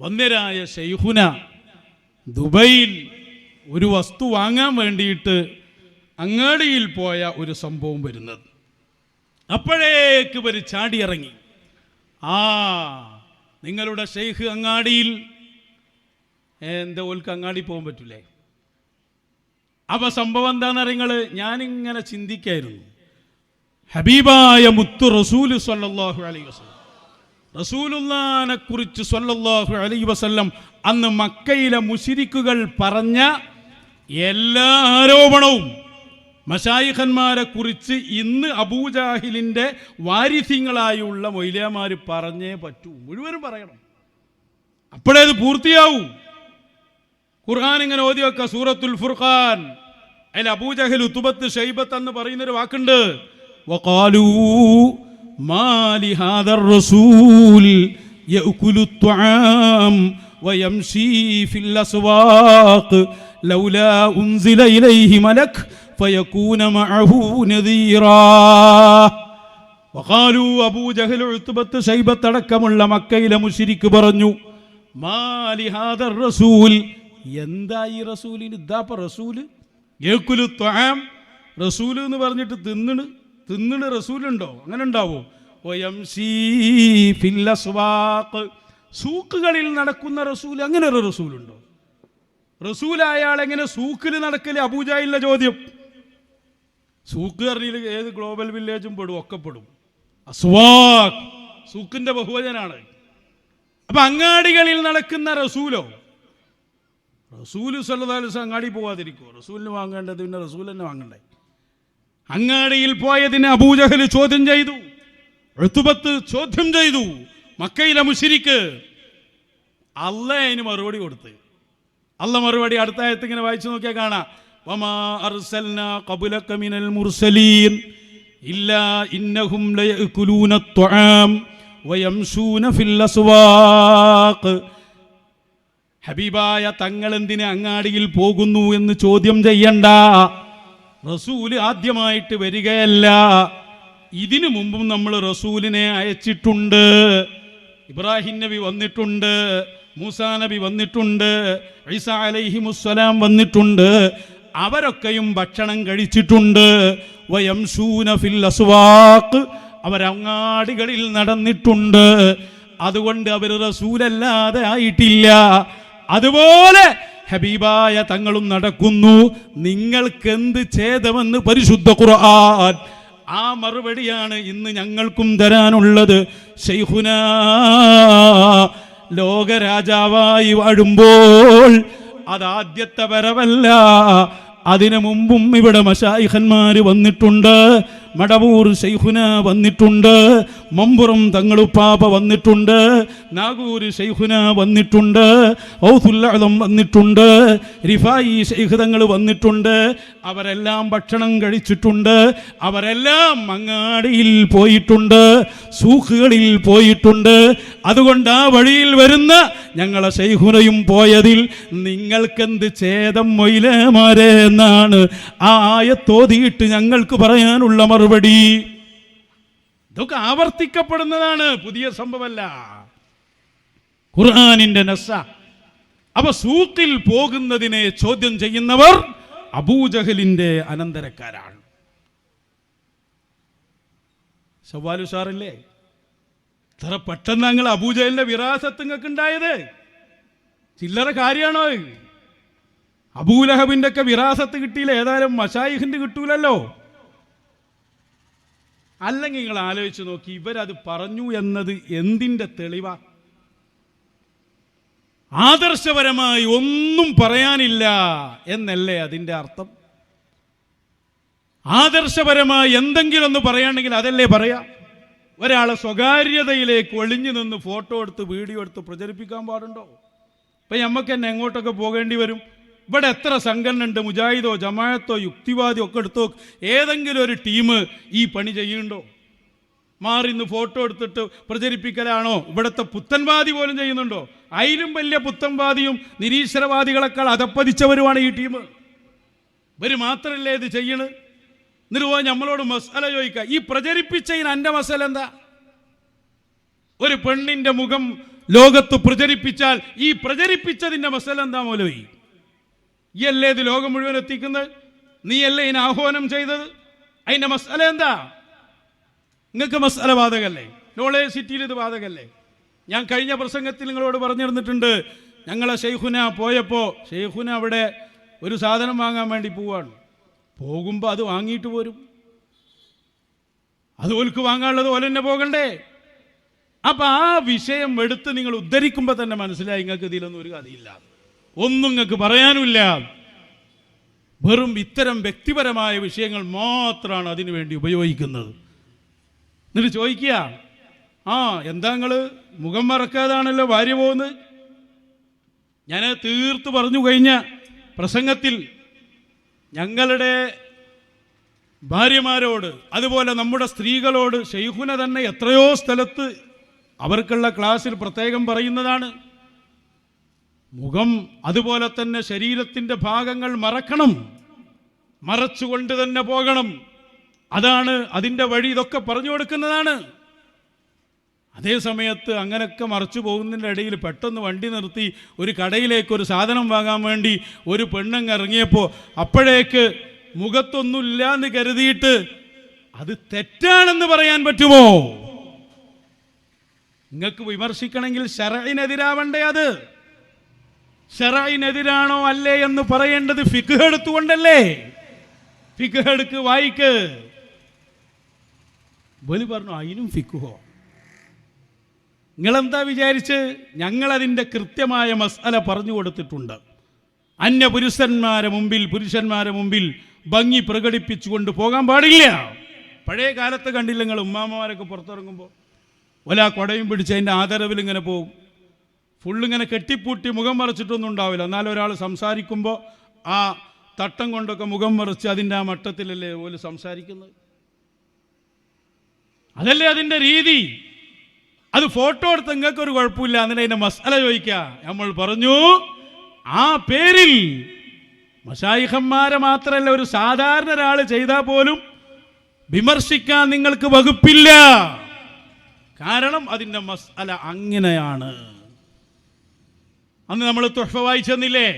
വന്യരായ ഷെയ്ഹുന ദുബൈയിൽ ഒരു വസ്തു വാങ്ങാൻ വേണ്ടിയിട്ട് അങ്ങാടിയിൽ പോയ ഒരു സംഭവം വരുന്നത്. അപ്പോഴേക്ക് ഇവർ ചാടിയിറങ്ങി. ആ നിങ്ങളുടെ ഷെയ്ഖ് അങ്ങാടിയിൽ എന്താ ഓൽക്ക് അങ്ങാടി പോകാൻ പറ്റൂലേ? അപ്പൊ സംഭവം എന്താണെന്ന് നിങ്ങൾ ഞാനിങ്ങനെ ചിന്തിക്കായിരുന്നു. ഹബീബായ മുത്തു റസൂൽ സല്ലാഹു അലൈഹി വസല്ലം റസൂലുള്ളാനെ കുറിച്ച് സല്ലല്ലാഹു അലൈഹി വസല്ലം അന്ന് മക്കയിലെ മുഷിരിക്കുകൾ പറഞ്ഞ എല്ലാ ആരോപണവും മഷായിഖന്മാരെ കുറിച്ച് ഇന്ന് അബൂജാഹിലിന്റെ വാരിസ്യങ്ങളായുള്ള മൊയ്ലിയമാർ പറഞ്ഞേ പറ്റൂ. മുഴുവനും പറയണം. അപ്പോഴേ അത് പൂർത്തിയാവൂ. ഖുർആൻ ഇങ്ങനെ ഓതി വെക്ക സൂറത്തുൽ ഫുർഖാൻ. അതിൽ അബൂജഹൽ ഉത്തുബത്ത് ഷൈബത്ത് എന്ന് പറയുന്നൊരു വാക്കുണ്ട്. വഖാലൂ ഷൈബത്തടക്കമുള്ള മക്കയിലെ മുഷിരിക്ക് പറഞ്ഞു റസൂൽ എന്താ ഈ റസൂലിന്? ഇതാപ്പ റസൂൽ. റസൂൽ എന്ന് പറഞ്ഞിട്ട് തിന്നണ്. തിന്നണ് റസൂലുണ്ടോ? അങ്ങനെ ഉണ്ടാവോ. സൂക്കുകളിൽ നടക്കുന്ന റസൂൽ അങ്ങനെ ഒരു റസൂലുണ്ടോ? റസൂലായ ആൾ എങ്ങനെ സൂക്കിൽ നടക്കൽ? അബൂജായില്ല ചോദ്യം. സൂക്ക് അറിയിൽ ഏത് ഗ്ലോബൽ വില്ലേജും പെടും ഒക്കെ പെടും. അസ്വാഖ്. സൂക്കിന്റെ ബഹുവചനാണ്. അപ്പൊ അങ്ങാടികളിൽ നടക്കുന്ന റസൂലോ? റസൂൽ സല്ലല്ലാഹു അങ്ങാടി പോവാതിരിക്കോ റസൂലിന് വാങ്ങേണ്ടത് പിന്നെ റസൂൽ തന്നെ വാങ്ങണ്ടേ? അങ്ങാടിയിൽ പോയതിനെ അബൂജഹൽ ചോദ്യം ചെയ്തു. എഴുത്തുപത്ത് ചോദ്യം ചെയ്തു. മക്കയിലെ മുഷിരിക്ക് അല്ല അതിന് മറുപടി കൊടുത്ത്. അല്ല മറുപടി അടുത്ത ആയത്ത് ഇങ്ങനെ വായിച്ചു നോക്കിയാൽ കാണാം. ഹബീബായ തങ്ങൾ എന്തിനെ അങ്ങാടിയിൽ പോകുന്നു എന്ന് ചോദ്യം ചെയ്യണ്ട. റസൂൽ ആദ്യമായിട്ട് വരികയല്ല. ഇതിനു മുമ്പും നമ്മൾ റസൂലിനെ അയച്ചിട്ടുണ്ട്. ഇബ്രാഹിം നബി വന്നിട്ടുണ്ട്. മൂസാ നബി വന്നിട്ടുണ്ട്. ഐസ അലൈഹി മുസ്സലാം വന്നിട്ടുണ്ട്. അവരൊക്കെയും ഭക്ഷണം കഴിച്ചിട്ടുണ്ട്. ഫിൽ അസ്വാഖ്. അവരങ്ങാടികളിൽ നടന്നിട്ടുണ്ട്. അതുകൊണ്ട് അവർ റസൂലല്ലാതെ ആയിട്ടില്ല. അതുപോലെ ഹബീബായ തങ്ങളും നടക്കുന്നു. നിങ്ങൾക്കെന്ത് ഛേദമെന്ന് പരിശുദ്ധ ഖുർആൻ? ആ മറുപടിയാണ് ഇന്ന് ഞങ്ങൾക്കും തരാനുള്ളത്. ഷെയ്ഹുന ലോകരാജാവായി വാഴുമ്പോൾ അതാദ്യത്തെ വരവല്ല. അതിനു മുമ്പും ഇവിടെ മഷായിഖന്മാര് വന്നിട്ടുണ്ട്. മടവൂർ ശൈഖുന വന്നിട്ടുണ്ട് മമ്പുറം തങ്ങളുപ്പാപ്പ വന്നിട്ടുണ്ട് നാഗൂർ ശൈഖുന വന്നിട്ടുണ്ട് ഔസുല്ലം വന്നിട്ടുണ്ട് റിഫായി ശൈഖ് തങ്ങൾ വന്നിട്ടുണ്ട് അവരെല്ലാം ഭക്ഷണം കഴിച്ചിട്ടുണ്ട് അവരെല്ലാം മങ്ങാടിയിൽ പോയിട്ടുണ്ട് സൂഖുകളിൽ പോയിട്ടുണ്ട്. അതുകൊണ്ട് ആ വഴിയിൽ വരുന്ന ഞങ്ങളെ ശൈഖുനയും പോയതിൽ നിങ്ങൾക്കെന്ത് ഛേദം മൊയിലമാരെ എന്നാണ് ആ ആയത്തോതിയിട്ട് ഞങ്ങൾക്ക് പറയാനുള്ള മറുപടി. ഇതൊക്കെ ആവർത്തിക്കപ്പെടുന്നതാണ് പുതിയ സംഭവമല്ല. ഖുർആാനിന്റെ നസ. അപ്പൊ സൂക്കിൽ പോകുന്നതിനെ ചോദ്യം ചെയ്യുന്നവർ അബൂജഹലിന്റെ അനന്തരക്കാരാണ്. സവാലു സാറല്ലേ? ഇത്ര പെട്ടെന്ന് ഞങ്ങൾ അബൂജഹലിന്റെ വിറാസത്ത് നിങ്ങൾക്ക് ഉണ്ടായത് ചില്ലറ കാര്യമാണോ? അബൂലഹബിന്റെ ഒക്കെ വിറാസത്ത് കിട്ടിയില്ല ഏതായാലും മഷായിഹിന്റെ കിട്ടൂലല്ലോ. അല്ലെങ്കിൽ നിങ്ങൾ ആലോചിച്ച് നോക്കി ഇവരത് പറഞ്ഞു എന്നത് എന്തിന്റെ തെളിവ? ആദർശപരമായി ഒന്നും പറയാനില്ല എന്നല്ലേ അതിന്റെ അർത്ഥം? ആദർശപരമായി എന്തെങ്കിലും ഒന്ന് പറയുകയാണെങ്കിൽ അതല്ലേ പറയാം? ഒരാളെ സ്വകാര്യതയിലേക്ക് ഒളിഞ്ഞു നിന്ന് ഫോട്ടോ എടുത്ത് വീഡിയോ എടുത്ത് പ്രചരിപ്പിക്കാൻ പാടുണ്ടോ? ഇപ്പം നമുക്ക് തന്നെ എങ്ങോട്ടൊക്കെ പോകേണ്ടി വരും? ഇവിടെ എത്ര സംഘടന ഉണ്ട് മുജാഹിദോ ജമായത്തോ യുക്തിവാദിയോ ഒക്കെ എടുത്തോ ഏതെങ്കിലും ഒരു ടീം ഈ പണി ചെയ്യുന്നുണ്ടോ? മാറി ഇന്ന് ഫോട്ടോ എടുത്തിട്ട് പ്രചരിപ്പിക്കലാണോ? ഇവിടുത്തെ പുത്തൻവാദി പോലും ചെയ്യുന്നുണ്ടോ? അതിലും വലിയ പുത്തൻവാദിയും നിരീശ്വരവാദികളെക്കാൾ അതപ്പതിച്ചവരുമാണ് ഈ ടീം. ഇവർ മാത്രമല്ലേ ഇത് ചെയ്യണ്? എന്നിട്ട് നമ്മളോട് മസാല ചോദിക്കുക ഈ പ്രചരിപ്പിച്ചതിന് എന്റെ മസാല എന്താ? ഒരു പെണ്ണിന്റെ മുഖം ലോകത്ത് പ്രചരിപ്പിച്ചാൽ ഈ പ്രചരിപ്പിച്ചതിന്റെ മസാല എന്താ മൗലവി? ഈ അല്ലേ ഇത് ലോകം മുഴുവൻ എത്തിക്കുന്നത്? നീയല്ലേ ഇതിനെ ആഹ്വാനം ചെയ്തത്? അതിന്റെ മസാല എന്താ? നിങ്ങൾക്ക് മസാല ബാധകല്ലേ നോളേജ് സിറ്റിയിൽ ഇത് ബാധകല്ലേ ഞാൻ കഴിഞ്ഞ പ്രസംഗത്തിൽ നിങ്ങളോട് പറഞ്ഞിരുന്നിട്ടുണ്ട് ഞങ്ങളെ ഷെയ്ഖുന പോയപ്പോൾ ഷെയ്ഖുന അവിടെ ഒരു സാധനം വാങ്ങാൻ വേണ്ടി പോവാണ്. പോകുമ്പോൾ അത് വാങ്ങിയിട്ട് പോരും. അത് ഓൽക്ക് വാങ്ങാനുള്ളത് ഓല തന്നെ പോകണ്ടേ? അപ്പൊ ആ വിഷയം എടുത്ത് നിങ്ങൾ ഉദ്ധരിക്കുമ്പോൾ തന്നെ മനസ്സിലായി നിങ്ങൾക്ക് ഇതിലൊന്നും ഒരു കഥയില്ല. ഒന്നും നിങ്ങൾക്ക് പറയാനുമില്ല. വെറും ഇത്തരം വ്യക്തിപരമായ വിഷയങ്ങൾ മാത്രമാണ് അതിനു വേണ്ടി ഉപയോഗിക്കുന്നത്. എന്നിട്ട് ചോദിക്കുക ആ എന്താ നിങ്ങൾ മുഖം മറക്കാതാണല്ലോ ഭാര്യ പോകുന്നത്? ഞാൻ തീർത്ത് പറഞ്ഞു കഴിഞ്ഞ പ്രസംഗത്തിൽ ഞങ്ങളുടെ ഭാര്യമാരോട് അതുപോലെ നമ്മുടെ സ്ത്രീകളോട് ഷെയ്ഖുന തന്നെ എത്രയോ സ്ഥലത്ത് അവർക്കുള്ള ക്ലാസ്സിൽ പ്രത്യേകം പറയുന്നതാണ്. മുഖം അതുപോലെ തന്നെ ശരീരത്തിന്റെ ഭാഗങ്ങൾ മറക്കണം. മറച്ചുകൊണ്ട് തന്നെ പോകണം. അതാണ് അതിന്റെ വഴി ഇതൊക്കെ പറഞ്ഞു കൊടുക്കുന്നതാണ്. അതേ സമയത്ത് അങ്ങനെയൊക്കെ മറച്ചു പോകുന്നതിന്റെ ഇടയിൽ പെട്ടെന്ന് വണ്ടി നിർത്തി ഒരു കടയിലേക്ക് ഒരു സാധനം വാങ്ങാൻ വേണ്ടി ഒരു പെണ്ണങ്ങ് ഇറങ്ങിയപ്പോൾ അപ്പോഴേക്ക് മുഖത്തൊന്നുമില്ല എന്ന് കരുതിയിട്ട് അത് തെറ്റാണെന്ന് പറയാൻ പറ്റുമോ? നിങ്ങൾക്ക് വിമർശിക്കണമെങ്കിൽ ശരണിനെതിരാവണ്ടേ അത്? ഷറയിനെതിരാണോ അല്ലേ എന്ന് പറയേണ്ടത് ഫിഖ് എടുത്തുകൊണ്ടല്ലേ? ഫിഖ് എടുക്ക് വായിക്ക്. ബലി പറഞ്ഞു അതിനും ഫിക്കുഹോ നിങ്ങളെന്താ വിചാരിച്ച്? ഞങ്ങളതിന്റെ കൃത്യമായ മസാല പറഞ്ഞു കൊടുത്തിട്ടുണ്ട്. അന്യ പുരുഷന്മാരെ മുമ്പിൽ പുരുഷന്മാരെ മുമ്പിൽ ഭംഗി പ്രകടിപ്പിച്ചുകൊണ്ട് പോകാൻ പാടില്ല. പഴയ കാലത്ത് കണ്ടില്ല നിങ്ങൾ ഉമ്മാമ്മമാരൊക്കെ പുറത്തിറങ്ങുമ്പോൾ. ഒല കൊടയും പിടിച്ച് അതിന്റെ ആദരവിൽ ഇങ്ങനെ പോകും. ഫുള്ളിങ്ങനെ കെട്ടിപ്പൂട്ടി മുഖം മറച്ചിട്ടൊന്നും ഉണ്ടാവില്ല. എന്നാലും ഒരാൾ സംസാരിക്കുമ്പോൾ ആ തട്ടം കൊണ്ടൊക്കെ മുഖം മറിച്ച് അതിന്റെ ആ മട്ടത്തിലല്ലേ ഓൽ സംസാരിക്കുന്നത്? അതല്ലേ അതിന്റെ രീതി? അത് ഫോട്ടോ എടുത്ത് നിങ്ങൾക്ക് ഒരു കുഴപ്പമില്ല. എന്നിട്ട് അതിന്റെ മസാല ചോദിക്കുക. നമ്മൾ പറഞ്ഞു ആ പേരിൽ മഷായിഹന്മാരെ മാത്രമല്ല ഒരു സാധാരണ ഒരാൾ ചെയ്താൽ പോലും വിമർശിക്കാൻ നിങ്ങൾക്ക് വകുപ്പില്ല. കാരണം അതിന്റെ മസാല അങ്ങനെയാണ്. അന്ന് നമ്മൾ തുഹഫ വായിച്ചെന്നില്ലേ?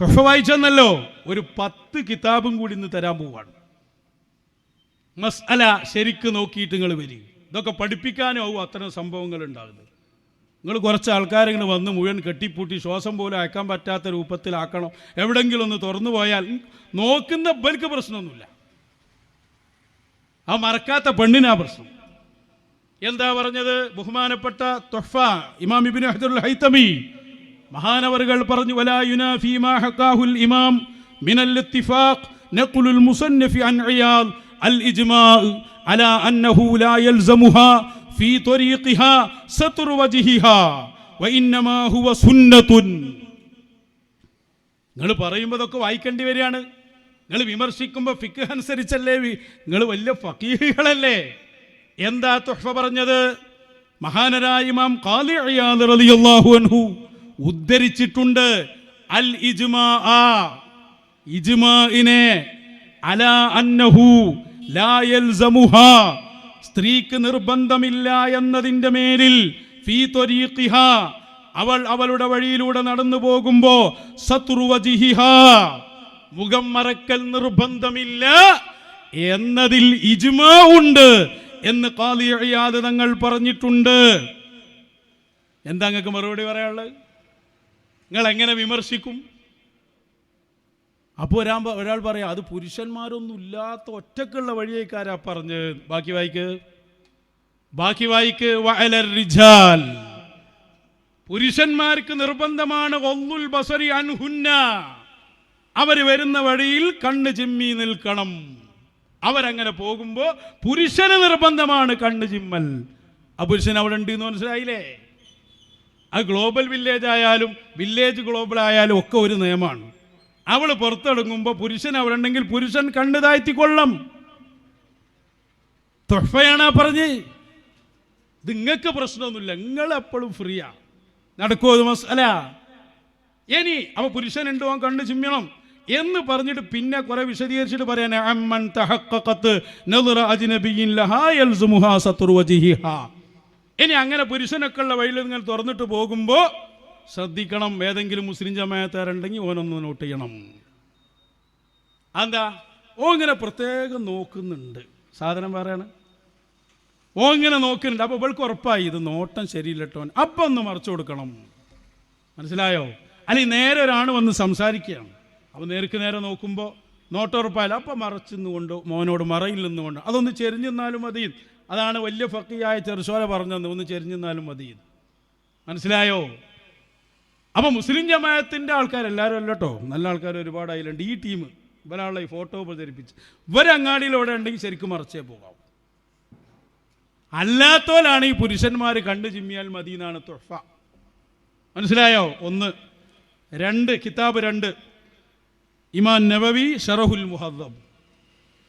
തുഹഫ വായിച്ചെന്നല്ലോ. ഒരു പത്ത് കിതാബും കൂടി ഇന്ന് തരാൻ പോവാണ്. മസ്അല ശരിക്ക് നോക്കിയിട്ട് നിങ്ങൾ വരിക ഇതൊക്കെ പഠിപ്പിക്കാനും ആവും അത്തരം സംഭവങ്ങൾ ഉണ്ടാകുന്നത്. നിങ്ങൾ കുറച്ച് ആൾക്കാരിങ്ങനെ വന്ന് മുഴുവൻ കെട്ടിപ്പൂട്ടി ശ്വാസം പോലും അയക്കാൻ പറ്റാത്ത രൂപത്തിലാക്കണം. എവിടെങ്കിലും ഒന്ന് തുറന്നു പോയാൽ നോക്കുന്ന ബൽക്ക് പ്രശ്നമൊന്നുമില്ല. ആ മറക്കാത്ത പെണ്ണിനാ പ്രശ്നം. എന്താ പറഞ്ഞത്? ബഹുമാനപ്പെട്ട തൊഫ ഇമാം ഇബിൻ അഹദുൽ ഹൈത്തമി മഹാനവറുകൾ പറഞ്ഞു വലാ യുനാഫി മാ ഇമാം മിനൽ ഇത്തിഫാഖ് നഖുലുൽ മുസന്നഫി അൻ ഇയാദ് അൽ ഇജ്മാ അലാ അന്നഹു ലാ യൽസമുഹാ ഫീ ത്വരീഖിഹാ സത്ർ വജ്ഹിഹാ വഇന്നമാ ഹുവ സുന്നത്തുൻ. നിങ്ങൾ പറയുമ്പോൾ ഇതൊക്കെ വായിക്കേണ്ടി വരികയാണ്. നിങ്ങൾ വിമർശിക്കുമ്പോൾ ഫിക്ക് അനുസരിച്ചല്ലേ? നിങ്ങൾ വലിയ ഫക്കീഹികളല്ലേ എന്താ തുഹ്ഫ പറഞ്ഞത്? മഹാനരായ ഇമാം ഖാലി ഇയാദ് റളിയല്ലാഹു അൻഹു ഉദ്ധരിച്ചിട്ടുണ്ട്. അൽ ഇജ്മാ ഇജ്മാഇനെ അലാ അന്നഹു ലാ യൽസമുഹാ. സ്ത്രീക്ക് നിർബന്ധമില്ല എന്നതിന്റെ മേലിൽ ഫീ ത്വരീഖിഹ. അവൾ അവളുടെ വഴിയിലൂടെ നടന്നു പോകുമ്പോ സത്രുവജിഹിഹ മുഖം മറക്കൽ നിർബന്ധമില്ല എന്നതിൽ ഇജ്മാ ഉണ്ട് എന്ന് കാലിയാതെ തങ്ങൾ പറഞ്ഞിട്ടുണ്ട്. എന്താ നിങ്ങൾക്ക് മറുപടി പറയാനുള്ളത്? നിങ്ങൾ എങ്ങനെ വിമർശിക്കും? അപ്പോൾ ഒരാൾ ഒരാൾ പറയാം അത് പുരുഷന്മാരൊന്നും ഇല്ലാത്ത ഒറ്റക്കുള്ള വഴിയേക്കാരാ പറഞ്ഞ്. ബാക്കി വായിക്ക്. ബാക്കി വായിക്ക്. റിജാൽ. പുരുഷന്മാർക്ക് നിർബന്ധമാണ് ഒന്നുൽ ബസരി അൻഹുന്ന. അവർ വരുന്ന വഴിയിൽ കണ്ണ് ചിമ്മി നിൽക്കണം. അവരങ്ങനെ പോകുമ്പോൾ പുരുഷന് നിർബന്ധമാണ് കണ്ണ് ചിമ്മൽ. ആ പുരുഷൻ അവിടെ ഉണ്ട് എന്ന് മനസ്സിലായില്ലേ? അത് ഗ്ലോബൽ വില്ലേജ് ആയാലും വില്ലേജ് ഗ്ലോബൽ ആയാലും ഒക്കെ ഒരു നിയമമാണ്. അവൾ പുറത്തെടുങ്ങുമ്പോൾ പുരുഷൻ അവളുണ്ടെങ്കിൽ പുരുഷൻ കണ്ണു താഴ്ത്തിക്കൊള്ളം തൊഫയാണ് പറഞ്ഞ്. ഇത് നിങ്ങൾക്ക് പ്രശ്നമൊന്നുമില്ല. നിങ്ങൾ എപ്പോഴും ഫ്രീയാ. നടക്കുമോ അത് അല്ല. ഇനി അവ പുരുഷനുണ്ടോ അവൻ കണ്ണു ചിമ്മണം എന്ന് പറഞ്ഞിട്ട് പിന്നെ കുറെ വിശദീകരിച്ചിട്ട് പറയാൻ അമ്മൻ തഹക്കത്ത് നദറ അജ്നബിയിൻ ലഹാ യൽസുമുഹാ സത്റു വജ്ഹിഹാ. ഇനി അങ്ങനെ പുരുഷനൊക്കെ ഉള്ള വഴിയിൽ നിങ്ങൾ തുറന്നിട്ട് പോകുമ്പോൾ ശ്രദ്ധിക്കണം ഏതെങ്കിലും മുസ്ലിം ജമായത്താരുണ്ടെങ്കിൽ ഓനൊന്ന് നോട്ട് ചെയ്യണം. എന്താ ഓ ഇങ്ങനെ പ്രത്യേകം നോക്കുന്നുണ്ട്. സാധനം വേറെയാണ്. ഓ ഇങ്ങനെ നോക്കുന്നുണ്ട്. അപ്പോൾ ഇവൾക്ക് ഉറപ്പായി ഇത് നോട്ടം ശരിയില്ല കേട്ടോ അപ്പം ഒന്ന് മറച്ചു കൊടുക്കണം. മനസ്സിലായോ? അല്ലെങ്കിൽ നേരെ ഒരാണ് വന്ന് സംസാരിക്കുകയാണ് അപ്പോൾ നേർക്ക് നേരെ നോക്കുമ്പോൾ നോട്ടുറപ്പായാലും അപ്പം മറച്ചെന്നുകൊണ്ട് മോനോട് മറയിൽ നിന്നുകൊണ്ട് അതൊന്ന് ചെരിഞ്ഞെന്നാലും മതി. അതാണ് വലിയ ഫക്കിയായ ചെറുശോല പറഞ്ഞത്. ഒന്ന് ചെരിഞ്ഞെന്നാലും മതി. മനസ്സിലായോ? അപ്പോൾ മുസ്ലിം ജമാഅത്തിന്റെ ആൾക്കാരെല്ലാവരും അല്ല കേട്ടോ നല്ല ആൾക്കാർ ഒരുപാട് അതിലുണ്ട് ഈ ടീം ഇവരാളെ ഈ ഫോട്ടോ പ്രചരിപ്പിച്ച്. ഇവരങ്ങാടിയിലൂടെ ഉണ്ടെങ്കിൽ ശരിക്കും മറച്ചേ പോകാം അല്ലാത്തോലാണ് ഈ പുരുഷന്മാർ കണ്ടു ചിമ്മിയാൽ മതി എന്നാണ് തൊഫ മനസ്സിലായോ? ഒന്ന്. രണ്ട്. കിതാബ് രണ്ട്. ഇമാൻ നബവി ഷറഹുൽ മുഹദ്ദബ്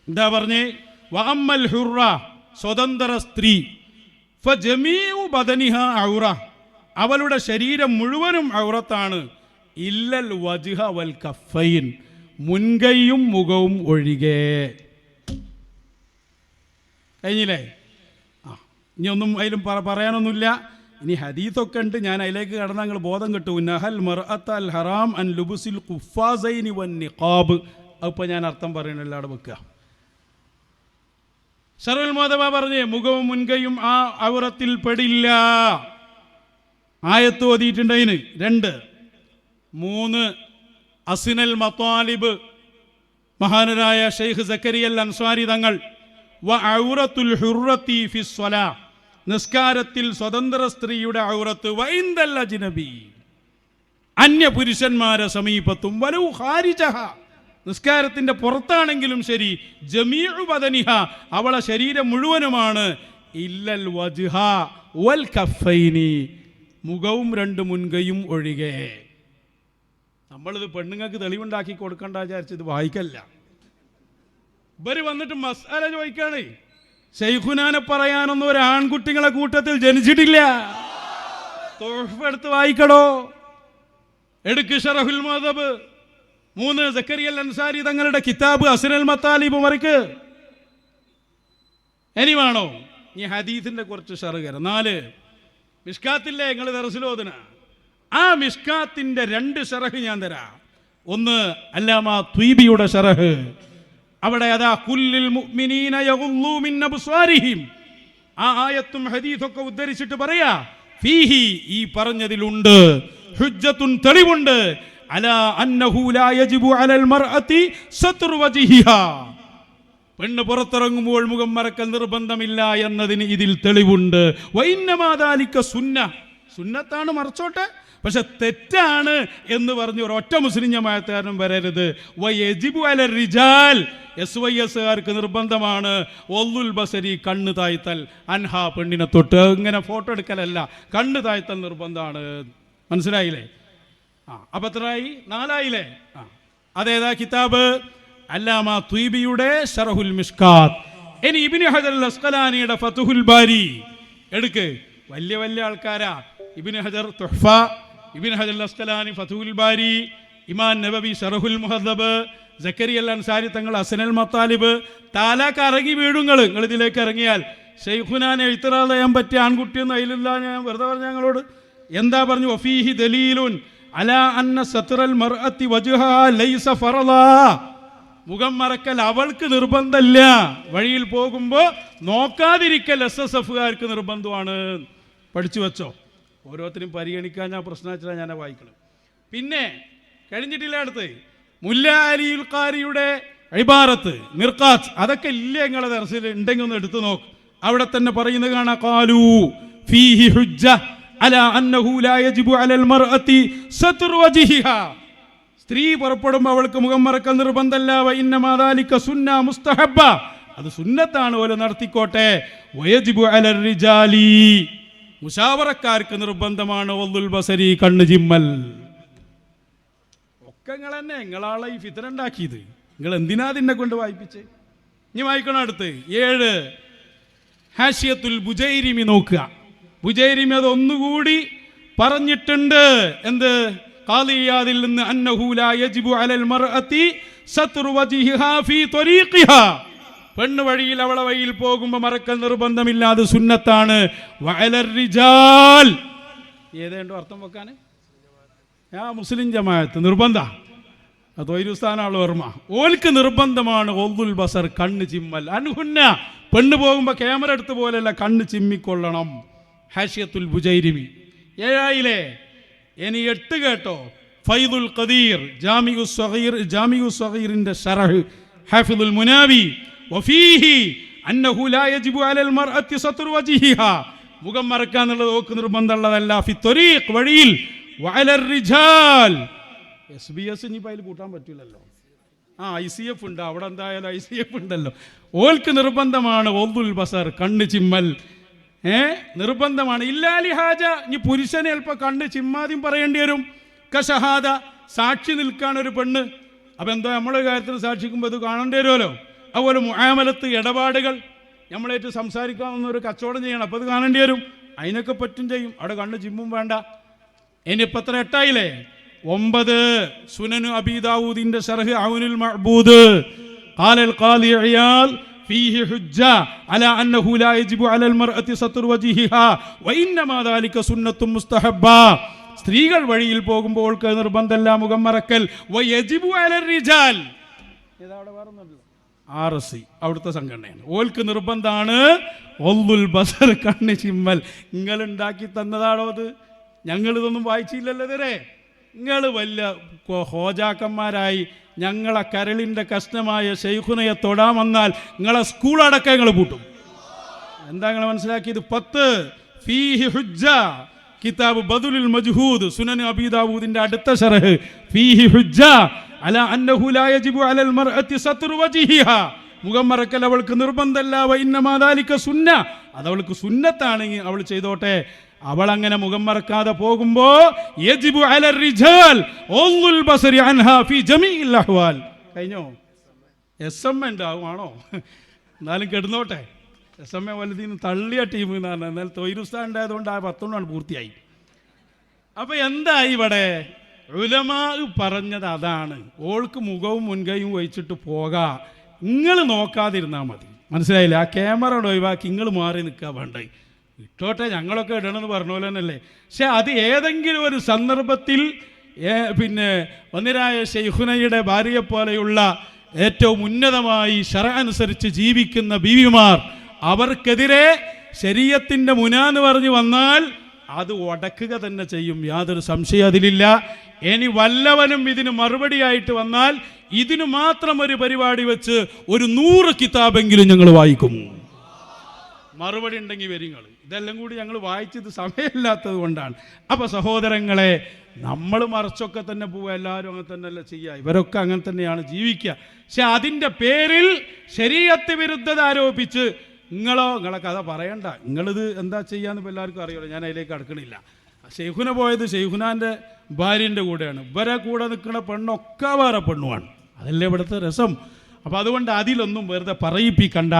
എന്താ പറഞ്ഞേ? വഅമ്മൽ ഹുറ സ്വതന്ത്ര സ്ത്രീ. ബദനിഹ ഔറ. അവളുടെ ശരീരം മുഴുവനും ഔറത്താണ്. ഇല്ലൽ വജ്ഹ വൽ കഫൈൻ. മുൻകൈയും മുഖവും ഒഴികെ. കഴിഞ്ഞില്ലേ? ആ ഇനി ഒന്നും അതിലും പറ- പറയാനൊന്നുമില്ല. ഇനി ഹദീത്തൊക്കെ ഉണ്ട്. ഞാൻ അതിലേക്ക് കടന്ന നിങ്ങൾ ബോധം കിട്ടും. നഹൽ മർഅത്ത് അൽ ഹറാം അൻ ലുബുസിൽ കുഫാസൈനി വൻ നിഖാബ്. അതിപ്പോൾ ഞാൻ അർത്ഥം പറയണില്ല അവിടെ വെക്കുക. ഷറുൽ മാധവ പറഞ്ഞേ മുഖവും മുൻകൈയും ആ ഔറത്തിൽ പെടില്ല. ആയത്ത് ഓതിയിട്ടുണ്ടതിന് രണ്ട്. മൂന്ന്. അസിനൽ മത്താലിബ്. മഹാനരായ ഷെയ്ഖ് സക്കരിയൽ അൻസ്വാരി തങ്ങൾ വ ഔറത്തുൽ ഹുറത്തി ഫി സ്വലാ. നിസ്കാരത്തിൽ സ്വതന്ത്ര സ്ത്രീയുടെ ഔറത്ത് വൈന്തല്ല ജിനബി അന്യ പുരുഷന്മാരെ സമീപത്തും വലു ഹാരിജഹ നിസ്കാരത്തിന്റെ പുറത്താണെങ്കിലും ശരി. ജമീഴു ബദനിഹ അവളെ ശരീരം മുഴുവനുമാണ്. ഇല്ലൽ വജ്ഹ വൽ കഫൈനി മുഖവും രണ്ട് മുൻകൈയും ഒഴികെ. നമ്മളിത് പെണ്ണുങ്ങൾക്ക് തെളിവുണ്ടാക്കി കൊടുക്കണ്ട വിചാരിച്ചത് വായിക്കല്ല. ഇവർ വന്നിട്ട് മസാല ചോദിക്കാണേ. ഷെയ്ഖുനാനെ പറയാനൊന്നും ഒരു ആൺകുട്ടികളെ കൂട്ടത്തിൽ ജനിച്ചിട്ടില്ല. തോഫ് വായിക്കടോ. എടുക്ക് ഷറഹുൽ മദബ്. മൂന്ന് സക്കരിയൽ അൻസാരി തങ്ങളുടെ കിതാബ് അസുരൽ മത്താലിബ് മറിക്ക്. ഇനി വേണോ? ഈ ഹദീസിന്റെ കുറച്ച് ഷറുകര നാല് മിഷ്കാത്തില്ലേ നിങ്ങൾ തെറസിലോദന ആ മിഷ്കാത്തിന്റെ രണ്ട് ഷറഹ് ഞാൻ തരാം. ഒന്ന് അല്ലാമ ത്വീബിയുടെ ഷറഹ്. അവിടെ അതാ കുല്ലിൽ ആ ആയത്തും ഹദീസൊക്കെ ഉദ്ധരിച്ചിട്ട് പറയാ ഫീഹി ഈ പറഞ്ഞതിലുണ്ട്. ഹുജ്ജത്തുൻ തെളിവുണ്ട്. പെണ്ണ് പുറത്തിറങ്ങുമ്പോൾ മുഖം മറക്കൽ നിർബന്ധമില്ല എന്നതിന് ഇതിൽ തെളിവുണ്ട്. വൈന്നമാതാലിക്ക സുന്ന. സുന്നത്താണ് മറച്ചോട്ടെ. പക്ഷെ തെറ്റാണ് എന്ന് പറഞ്ഞ് ഒരൊറ്റ മുസ്ലിം ജമാഅത്തുകാരനും വരരുത്. വയജിബു അല റിജാൽ. എസ് വൈ എസ്സുകാർക്ക് നിർബന്ധമാണ്. ഒല്ലുൽ ബസരി കണ്ണ് താഴ്ത്തൽ അൻഹ പെണ്ണിനെ തൊട്ട് ഇങ്ങനെ ഫോട്ടോ എടുക്കലല്ല. കണ്ണ് താഴ്ത്തൽ നിർബന്ധമാണ്. മനസ്സിലായില്ലേ? ആ അപ്പൊ എത്രയായി നാലായില്ലേ? ആ. അതേതാ കിതാബ്? അല്ലാമ ത്വീബിയുടെ ഷറഹുൽ മിഷ്കാത്ത് ഇനി ഇബിന് ഹജർ അസ്കലാനിയുടെ ഫതുഹുൽ ബാരി. എടുക്ക്. വലിയ വലിയ ആൾക്കാരാ. ഇബിന് ഹജർ തുഹ്ഫ ഇബിന് ഹജർ അസ്കലാനി ഫതുഹുൽ ബാരി ഇമാൻ നബവി ഷറഹുൽ ജക്കരി അൽ അൻസാരി തങ്ങൾ അസനൽ മത്താലിബ് താലാക്ക് ഇറങ്ങി വീടുങ്ങൾ നിങ്ങൾ ഇതിലേക്ക് ഇറങ്ങിയാൽ ഷെയ്ഖുനാൻ എഴുത്തറാൾ ചെയ്യാൻ പറ്റിയ ആൺകുട്ടിയൊന്നും അതിലില്ല ഞാൻ വെറുതെ പറഞ്ഞു ഞങ്ങളോട് എന്താ പറഞ്ഞു? വഫീഹി ദലീലുൻ. അല അന്ന മർഅത്തി ലൈസ മുഖം മറക്കൽ അവൾക്ക് നിർബന്ധമല്ല. വഴിയിൽ പോകുമ്പോൾ നോക്കാതിരിക്കൽ എസ് എസ് എഫുകാർക്ക് നിർബന്ധമാണ്. പഠിച്ചു വെച്ചോ. ഓരോരുത്തരും പരിഗണിക്കാൻ ഞാൻ പ്രശ്നം വെച്ചാൽ ഞാൻ വായിക്കണം. പിന്നെ കഴിഞ്ഞിട്ടില്ല അടുത്ത്. മുല്ല അലിയുൽക്കാരിയുടെ ഇബാറത്ത് മിർക്കാത്ത് അതൊക്കെ ഇല്ലേ നിങ്ങളെ ദർശനം ഉണ്ടെങ്കിൽ ഒന്ന് എടുത്തു നോക്ക്. അവിടെ തന്നെ പറയുന്നത് കാണാ. കാലു ഫീഹി ഹുജ്ജ. സ്ത്രീ പുറപ്പെടുമ്പോൾ അവൾക്ക് മുഖം മറക്കൽ നിർബന്ധമല്ല സുന്ന മുസ്തഹബ അത് സുന്നത്താണ് പോലെ നടത്തിക്കോട്ടെ. വയജിബു അലർ റിജാലി. മുഷാവറക്കാർക്ക് നിർബന്ധമാണ്. ഒന്നുൽ ബസരി കണ്ണ് ചിമ്മൽ. ഒക്കെ നിങ്ങൾ തന്നെ നിങ്ങളാളെ ഈ ഫിതറുണ്ടാക്കിയത് നിങ്ങൾ എന്തിനാ അതിനെ കൊണ്ട് വായിപ്പിച്ച്? ഇനി വായിക്കണം അടുത്ത്? ഏഴ്. ഹാഷിയത്തുൽ ബുജൈരിമി നോക്കുക. ബുജൈരിമി അതൊന്നുകൂടി പറഞ്ഞിട്ടുണ്ട്. എന്ത്? ഖാലിയാദിൽ നിന്ന് അന്നഹു ലാ യജിബു അലൽ മർഅത്തി സത്രു വജ്ഹിഹാ ഫീ ത്വരീഖിഹാ. പെണ്ണ് വഴിയിൽ അവളെ വഴിയിൽ പോകുമ്പോൾ മറക്കൽ നിർബന്ധമില്ലാതെ സുന്നത്താണ്. വയലർ റിജാൽ. ഏതേണ്ടോ അർത്ഥം വെക്കാൻ ആ മുസ്ലിം ജമാഅത്ത് നിർബന്ധ. തൊയ്രുസ്ഥാനാണ് ഓർമ്മ. ഓൽക്ക് നിർബന്ധമാണ് ഒന്നുൽ ബസർ കണ്ണ് ചിമ്മൽ. അൻഹുന്ന പെണ്ണ് പോകുമ്പോൾ ക്യാമറ എടുത്ത് പോലെയല്ല കണ്ണ് ചിമ്മിക്കൊള്ളണം. ഹാഷിയത്തുൽ ബുജൈരിമി. ഏഴായിലെ ഇനി എട്ട് കേട്ടോ. ഫൈദുൽ ഖദീർ ജാമിഉ സ്വഗീർ ജാമിഉ സഹീറിന്റെ ഷറഹ് ഹാഫിദുൽ മുനാവി. വഫീഹി അന്നഹു ലാ യജിബു അലൽ മർഅത്തി സത്റു വജ്ഹിഹ. മുഖം മറക്കാന്നുള്ളത് ഓക്ക് നിർബന്ധമുള്ളതല്ല. ഫി ത്വരീഖ് വഴിയിൽ വഅലർ റിജാൽ. എസ് ബി എസ് ഇനിയിപ്പോൾ അതിൽ കൂട്ടാൻ പറ്റില്ലല്ലോ. ആ ഐ സി എഫ് ഉണ്ട്. അവിടെ എന്തായാലും ഐ സി എഫ് ഉണ്ടല്ലോ. ഓൽക്ക് നിർബന്ധമാണ്. ഒന്നുൽ ബസർ കണ്ണ് ചിമ്മൽ. ഏ നിർബന്ധമാണ് ഇല്ലാലി ഹാജ ഇനി പുരുഷനെ അല്പം കണ്ണ് ചിമ്മാദ്യം പറയേണ്ടി വരും കഷഹാദ സാക്ഷി നിൽക്കാൻ ഒരു പെണ്ണ് അപ്പം എന്തോ നമ്മളെ കാര്യത്തിൽ സാക്ഷിക്കുമ്പോൾ ഇത് കാണേണ്ടി വരുമല്ലോ അതുപോലെ മുആമലത്ത് ഇടപാടുകൾ നമ്മളേറ്റ് സംസാരിക്കാവുന്ന ഒരു കച്ചവടം ചെയ്യണം അപ്പോൾ ഇത് കാണേണ്ടി വരും അതിനൊക്കെ പറ്റും ചെയ്യും അവിടെ കണ്ണ് ചിമ്മും വേണ്ട ഇനിയിപ്പോൾ എത്ര എട്ടായില്ലേ ഒമ്പത് സുനനു അബീദാവൂദിന്റെ ഷർഹ് ഔനുൽ മഅബൂദ് قال القاضي عيال فيه حجة على أنه لا يجب على المرأة ستر وجهها وإنما ذلك سنة مستحبة സ്ത്രീകൾ വഴിയിൽ പോകുമ്പോൾ ഓൾക്ക് നിർബന്ധമല്ല മുഖം മറക്കൽ വയജിബു അലർ റിജാൽ ആർ എസ് സി അവിടുത്തെ സംഘടനയാണ് ഓൽക്ക് നിർബന്ധമാണ് ഒന്നുൽ ബസർ കണ്ണ് ചിമ്മൽ നിങ്ങൾ ഉണ്ടാക്കി തന്നതാണോ അത് ഞങ്ങളിതൊന്നും വായിച്ചില്ലല്ലോ ഇതരെ നിങ്ങൾ വല്ല ഹോജാക്കന്മാരായി ഞങ്ങളെ കരളിന്റെ കഷ്ണമായ ഷെയ്ഖുനയെ തൊടാൻ വന്നാൽ നിങ്ങളെ സ്കൂൾ അടക്കം നിങ്ങൾ പൂട്ടും. എന്താ നിങ്ങൾ മനസ്സിലാക്കിയത്? പത്ത്. ഫീഹി ഹുജ്ജ. കിതാബ് ബദുലുൽ മജ്ഹൂദ്. സുനൻ അബീദാവൂദിന്റെ അടുത്ത ഷറഹ് ഫീഹി ഹുജ്ജ. അല അന്നഹു ലാ അലൽ മർഅത്തി സത്റു വജിഹിഹ. മുഖം മറക്കൽ അവൾക്ക് നിർബന്ധമല്ല. വൈന്നമാതാലിക്ക സുന്ന. അതവൾക്ക് സുന്നത്താണെങ്കിൽ അവൾ ചെയ്തോട്ടെ. അവൾ അങ്ങനെ മുഖം മറക്കാതെ പോകുമ്പോൾ കഴിഞ്ഞോ? എസ് എം ഉണ്ടാവുമാണോ എന്നാലും കെടുന്നോട്ടെ. എസ് എം എ വലുതിന്ന് തള്ളിയ ടീം എന്ന് പറഞ്ഞാൽ എന്നാൽ തൊയ്രുസ്ഥാൻ ഉണ്ടായതുകൊണ്ട് ആ പത്തൊണ്ണാണ് പൂർത്തിയായി. അപ്പോൾ എന്തായി ഇവിടെ? ഉലമാ പറഞ്ഞത് അതാണ്. ഓൾക്ക് മുഖവും മുൻകൈയും വഹിച്ചിട്ട് പോകാ. നിങ്ങൾ നോക്കാതിരുന്നാൽ മതി. മനസ്സിലായില്ല? ആ ക്യാമറ ഒഴിവാക്കി നിങ്ങൾ മാറി നിൽക്കുക വേണ്ടേ ഇട്ടോട്ടെ ഞങ്ങളൊക്കെ ഇടണമെന്ന് പറഞ്ഞ പോലെ തന്നെയല്ലേ. പക്ഷെ അത് ഏതെങ്കിലും ഒരു സന്ദർഭത്തിൽ പിന്നെ ഒന്നിരായ ഷെയ്ഹുനയുടെ ഭാര്യയെ പോലെയുള്ള ഏറ്റവും ഉന്നതമായി ഷറ അനുസരിച്ച് ജീവിക്കുന്ന ബീവിമാർ അവർക്കെതിരെ ശരീരത്തിന്റെ മുനാന്ന് പറഞ്ഞു വന്നാൽ അത് ഉടക്കുക തന്നെ ചെയ്യും. യാതൊരു സംശയം അതിലില്ല. ഇനി വല്ലവനും ഇതിന് മറുപടിയായിട്ട് വന്നാൽ ഇതിന് മാത്രം ഒരു പരിപാടി വെച്ച് ഒരു നൂറ് കിതാബെങ്കിലും ഞങ്ങൾ വായിക്കും. മറുപടി ഉണ്ടെങ്കിൽ വരിങ്ങൾ ഇതെല്ലാം കൂടി ഞങ്ങൾ വായിച്ചത് സമയമില്ലാത്തത് കൊണ്ടാണ്. അപ്പോൾ സഹോദരങ്ങളെ നമ്മൾ മറച്ചൊക്കെ തന്നെ പോവുക എല്ലാവരും അങ്ങനെ തന്നെയല്ല ചെയ്യുക. ഇവരൊക്കെ അങ്ങനെ തന്നെയാണ് ജീവിക്കുക. പക്ഷെ അതിന്റെ പേരിൽ ശരീരത്ത് വിരുദ്ധത ആരോപിച്ച് നിങ്ങളോ നിങ്ങളെ കഥ പറയണ്ട. നിങ്ങളിത് എന്താ ചെയ്യാന്ന് ഇപ്പോൾ എല്ലാവർക്കും അറിയാലോ ഞാൻ അതിലേക്ക് അടുക്കണില്ല. ഷെയ്ഖുന പോയത് ഷെയ്ഖുനാന്റെ ഭാര്യന്റെ കൂടെയാണ്. ഇവരെ കൂടെ നിൽക്കുന്ന പെണ്ണൊക്കെ വേറെ പെണ്ണുമാണ് അതല്ലേ ഇവിടുത്തെ രസം? അപ്പോൾ അതുകൊണ്ട് അതിലൊന്നും വെറുതെ പറയിപ്പിക്കണ്ട.